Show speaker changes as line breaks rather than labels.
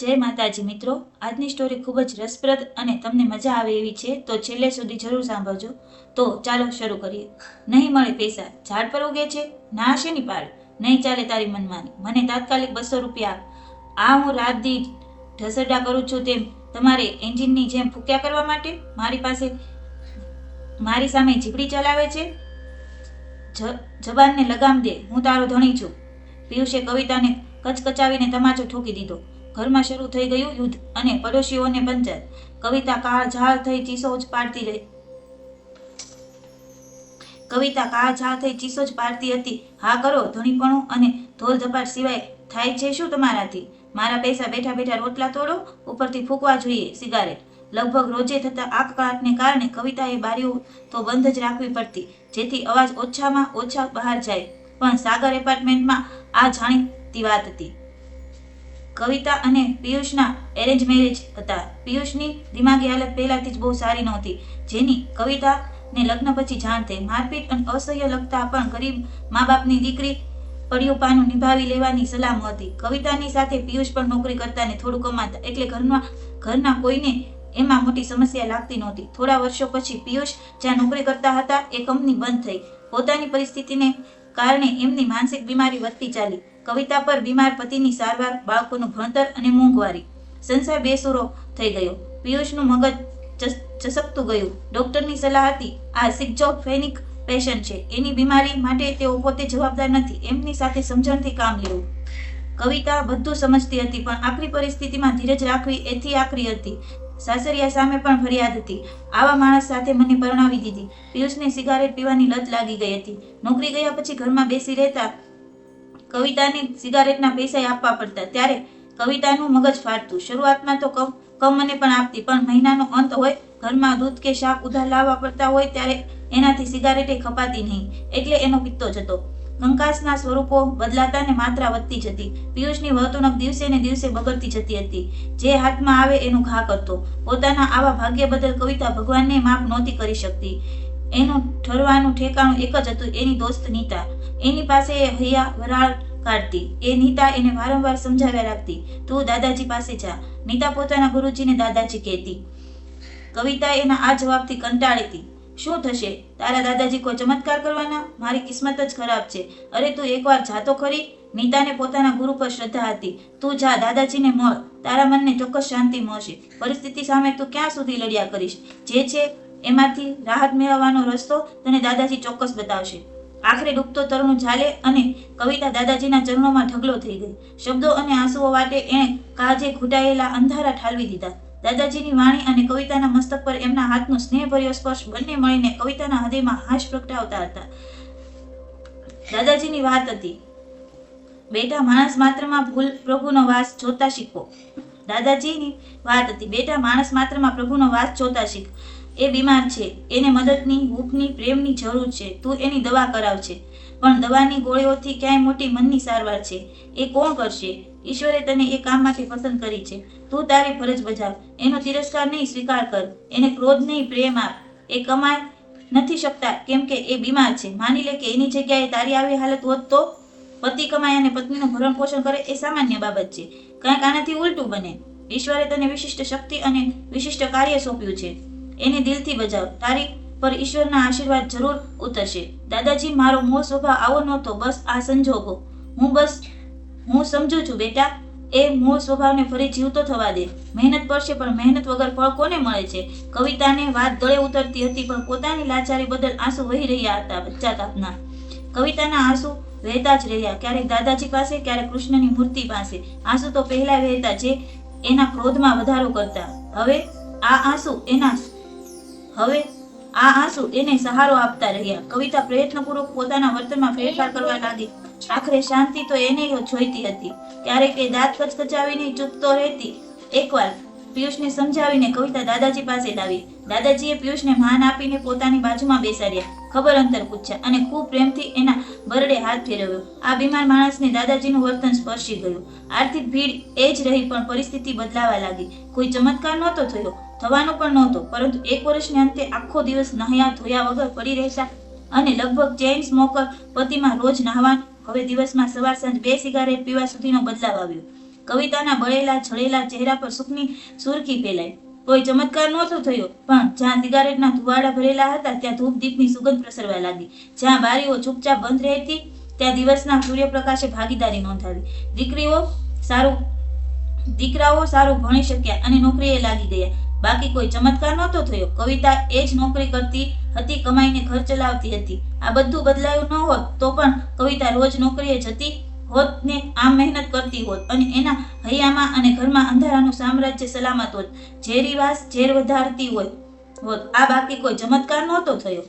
જય માતાજી મિત્રો. આજની સ્ટોરી ખૂબ જ રસપ્રદ અને તમને મજા આવે એવી છે, તો છેલ્લે સુધી જરૂર સાંભળજો. તો ચાલો શરૂ કરીએ. નહીં મળે પૈસા, ઝાડ પર ઉગે છે, ના શેની પાડ નહીં ચાલે તારી મનમાની. મને તાત્કાલિક બસો રૂપિયા આ હું રાત દી ઢસરડા કરું છું તેમ તમારે એન્જિનની જેમ ફૂક્યા કરવા માટે? મારી પાસે, મારી સામે જીપડી ચલાવે છે? જબાનને લગામ દે. હું તારો ધણી છું. પિયુષે કવિતાને કચકચાવીને તમાચો ઠોકી દીધો. ઘરમાં શરૂ થઈ ગયું યુદ્ધ અને પડોશીઓને પંચાયત કવિતા કાળ ઝાળ થઈ ચીસો જ પાડતી રહી. કવિતા કાળ ઝાળ થઈ ચીસો જ પાડતી હતી. હા કરો, ધણીપણું અને ધોલ ધપાટ સિવાય થાય છે શું તમારાથી? મારા પૈસા બેઠા બેઠા રોટલા તોડો, ઉપરથી ફૂંકવા જોઈએ સિગારેટ. લગભગ રોજે થતા આકકાટને કારણે કવિતાએ બારીઓ તો બંધ જ રાખવી પડતી, જેથી અવાજ ઓછામાં ઓછા બહાર જાય. પણ સાગર એપાર્ટમેન્ટમાં આ જાણીતી વાત હતી. કવિતા અને પિયુષના એરેન્જ મેરેજ હતા. પિયુષની દિમાગી હાલત પહેલાથી જ બહુ સારી નહોતી. જેની કવિતાને લગ્ન પછી જાણ થઈ મારપીટ અને અસહ્ય લગતા પણ ગરીબ મા બાપની દીકરી પડ્યું પાનું નિભાવી લેવાની સલામ હતી. કવિતાની સાથે પિયુષ પણ નોકરી કરતા ને થોડું કમાતા એટલે ઘરમાં, ઘરના કોઈને એમાં મોટી સમસ્યા લાગતી નહોતી. થોડા વર્ષો પછી પિયુષ જ્યાં નોકરી કરતા હતા, એ કંપની બંધ થઈ. પોતાની પરિસ્થિતિને કારણે એમની માનસિક બીમારી વધતી ચાલી. કવિતા પર બીમાર પતિની સારવાર, બાળકોનું ભણતર અને મોંઘવારી. સંસાર બેસુરો થઈ ગયો. પિયુષનું મગજ ચસ- ચસકતું ગયું. ડોક્ટરની સલાહ હતી, આ સિક્ઝોફેનિક પેશન્ટ છે. એની બીમારી માટે તેઓ પોતે જવાબદાર નથી. એમની સાથે સમજણથી કામ લેવું. કવિતા બધું સમજતી હતી, પણ આખરી પરિસ્થિતિમાં ધીરજ રાખવી એથી આકરી હતી. સાસરિયા સામે પણ ફરિયાદ હતી. આવા માણસ સાથે મને પરણાવી દીધી. પિયુષને સિગારેટ પીવાની લત લાગી ગઈ હતી. નોકરી ગયા પછી ઘરમાં બેસી રહેતા કવિતાને સિગારેટના પૈસા આપવા પડતા ત્યારે કવિતાનું મગજ ફાટતું. શરૂઆતમાં તો કમ મને પણ આપતી, પણ મહિનાનો અંત હોય, ઘરમાં દૂધ કે શાક ઉધાર લાવવા પડતા હોય ત્યારે એનાથી સિગારેટે ખપાતી નહીં, એટલે એનો પિત્તો જતો કંકાસના સ્વરૂપો બદલાતા ને માત્રા વધતી જતી. પિયુષની વર્તણૂક દિવસે ને દિવસે બગડતી જતી હતી. જે હાથમાં આવે એનું ઘા કરતો. પોતાના આવા ભાગ્ય બદલ કવિતા ભગવાનને માફ નહોતી કરી શકતી. એનું ઠરવાનું ઠેકાણું એક જ હતું, એની દોસ્ત નીતા. એની પાસે હૈયા વરાળ કાઢતી. એ નીતા એને વારંવાર સમજાવ્યા રાખતી, તું દાદાજી પાસે જા. નીતા પોતાના ગુરુજીને દાદાજી કહેતી. કવિતા એના આ જવાબથી કંટાળી હતી શું થશે? તારા દાદાજી કોઈ ચમત્કાર કરવાના? મારી કિસ્મત જ ખરાબ છે. અરે તું એકવાર જાતો ખરી. નીતાને પોતાના ગુરુ પર શ્રદ્ધા હતી. તું જા, દાદાજીને મળ. તારા મનને ચોક્કસ શાંતિ મળશે. પરિસ્થિતિ સામે તું ક્યાં સુધી લડ્યા કરીશ? જે છે એમાંથી રાહત મેળવવાનો રસ્તો તને દાદાજી ચોક્કસ બતાવશે. આખરે ડૂબતો તરણું ઝાલે અને કવિતા દાદાજીના ચરણોમાં ઢગલો થઈ ગઈ. શબ્દો અને આંસુઓ વાટે એણે કાજે ઘૂંટાયેલા અંધારા ઠાલવી દીધા. દાદાજીની વાણી અને કવિતાના મસ્તક પર એમના હાથનો સ્નેહભર્યો સ્પર્શ બંને મળીને કવિતાના હૃદયમાં હાશ પ્રગટાવતા હતા. દાદાજીની વાત હતી, બેટા, માણસ માત્રમાં ભૂલ પ્રભુનો વાસ જોતા શીખો. દાદાજીની વાત હતી, બેટા, માણસ માત્રમાં પ્રભુનો વાસ જોતા શીખ. એ બીમાર છે. એને મદદની હૂંફની પ્રેમની જરૂર છે. તું એની દવા કરાવશે પણ દવાની ગોળીઓથી ક્યાંય મોટી મનની સારવાર છે. એ કોણ કરશે? ઈશ્વરે તને એ કામ માટે પસંદ કરી છે. તું તારી ફરજ બજાવ. એનો તિરસ્કાર નહીં, સ્વીકાર કર. એને ક્રોધ નહીં, પ્રેમ આપ. એ કમાય નથી શકતા, કેમ કે એ બીમાર છે. માની લે કે એની જગ્યાએ તારી આવી હાલત હોત તો? પતિ કમાય અને પત્નીનું ભરણ પોષણ કરે એ સામાન્ય બાબત છે. કંઈક આનાથી ઉલટું બને. ઈશ્વરે તને વિશિષ્ટ શક્તિ અને વિશિષ્ટ કાર્ય સોંપ્યું છે. એને દિલથી બજાવ. તારીખ પર ઈશ્વરના આશીર્વાદ જરૂર ઉતરશે. દાદાજી, મારો મોહ સ્વભાવ આવો નહોતો. બસ આ સંજોગો. હું બસ, હું સમજુ છું, બેટા, એ મૂળ સ્વભાવને ફરી જીવતો થવા દે. મહેનત પડશે, પણ મહેનત વગર ફળ કોને મળે છે? કવિતાને વાત ગળે ઉતરતી હતી, પણ પોતાની લાચારી બદલ આંસુ વહી રહ્યા હતા બચ્ચા તાપના કવિતાના આંસુ વહેતા જ રહ્યા. ક્યારેક દાદાજી પાસે, ક્યારેક કૃષ્ણની મૂર્તિ પાસે. આંસુ તો પહેલા વહેતા, જે એના ક્રોધમાં વધારો કરતા. હવે આ આંસુ એના હવે આ આંસુ એને સહારો આપતા રહ્યા. કવિતા પ્રયત્નપૂર્વક પોતાના વર્તનમાં ફેરફાર કરવા લાગી. આખરે શાંતિ તો એને જોઈતી હતી. ક્યારેક એ દાંત કચકચાવીને ચૂપ તો રહેતી. એકવાર પિયુષને સમજાવીને કવિતા દાદાજી પાસે લાવી. દાદાજીએ પિયુષને માન આપીને પોતાની બાજુમાં બેસાડ્યા. ખબર અંતર પૂછ્યા અને ખૂબ પ્રેમથી એના બરડે હાથ ફેરવ્યો. આ બીમાર માણસને દાદાજીનું વર્તન સ્પર્શી ગયું. આર્થિક ભીડ એ જ રહી પણ પરિસ્થિતિ બદલાવા લાગી. કોઈ ચમત્કાર નહોતો થયો. થવાનો પણ નહોતો, પરંતુ એક વર્ષને અંતે આખો દિવસ નહ્યા ધોયા વગર પડી રહેશા અને લગભગ ચેઇન સ્મોકર પતિમાં રોજ નહાવા હવે દિવસમાં સવાર સાંજ બે સિગારેટ પીવા સુધીનો બદલાવ આવ્યો. કવિતાના બળેલા, છળેલા ચહેરા પર સુખની સુરખી ફેલાઈ. કોઈ ચમત્કાર નહોતો થયો, પણ જ્યાં સિગારેટના ધુવાડા ભરેલા હતા, ત્યાં ધૂપ દીપની સુગંધ પ્રસરવા લાગી. જ્યાં બારીઓ ચૂપચાપ બંધ રહેતી, ત્યાં દિવસના સૂર્યપ્રકાશે ભાગીદારી નોંધાવી. દીકરીઓ સારું, દીકરાઓ સારું ભણી શક્યા અને નોકરીએ લાગી ગયા. બાકી કોઈ ચમત્કાર નહોતો થયો. કવિતા એ જ નોકરી કરતી હતી, કમાઈને ઘર ચલાવતી હતી. આ બધું બદલાયું ન હોત તો પણ કવિતા રોજ નોકરીએ જતી હોત ને આમ મહેનત કરતી હોત અને એના હૈયામાં અને ઘરમાં અંધારાનું સામ્રાજ્ય સલામત હોત. ઝેરી વાસ ઝેર વધારતી હોય હોત. આ બાકી કોઈ ચમત્કાર નહોતો થયો.